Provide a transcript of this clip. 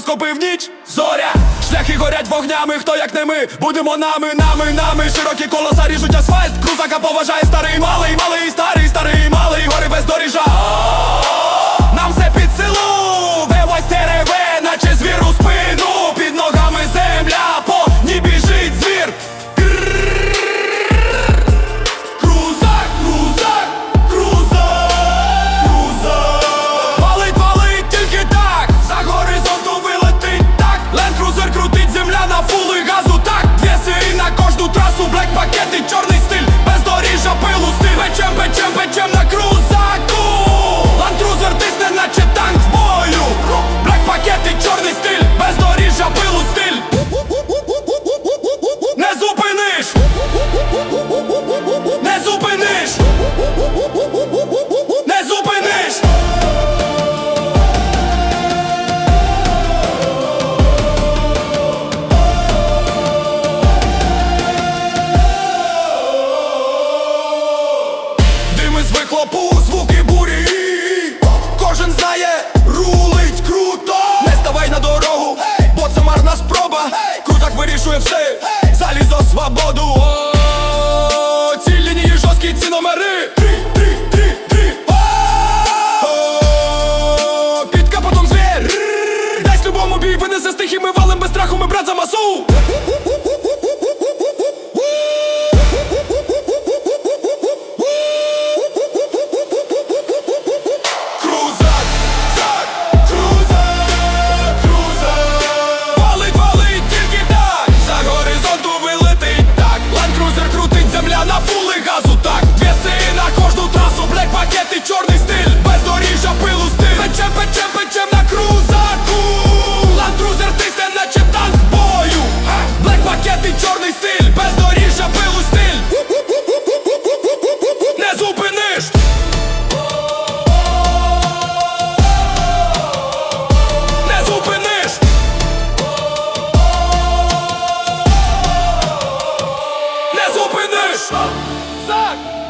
схопив ніч, зоря, шляхи горять вогнями, хто як не ми, будемо нами, нами, нами, широкі колоса ріжуть асфальт, крузака поважає старий, малий, малий, старий, старий, малий, гори без доріж jak pakiety czarne знає, рулить круто. Не ставай на дорогу, бо це марна спроба. Крузак вирішує все, залізо свободу. О, Ці лінії жорсткі, ці номери. Три, три, три, три. О, Під капотом звір. Дасть любому бій, винесе стихи, ми валим без страху, ми брат за масу стиль Бездоріжжя, пилу стиль Не зупиниш! Не зупиниш! Не зупиниш! Зак!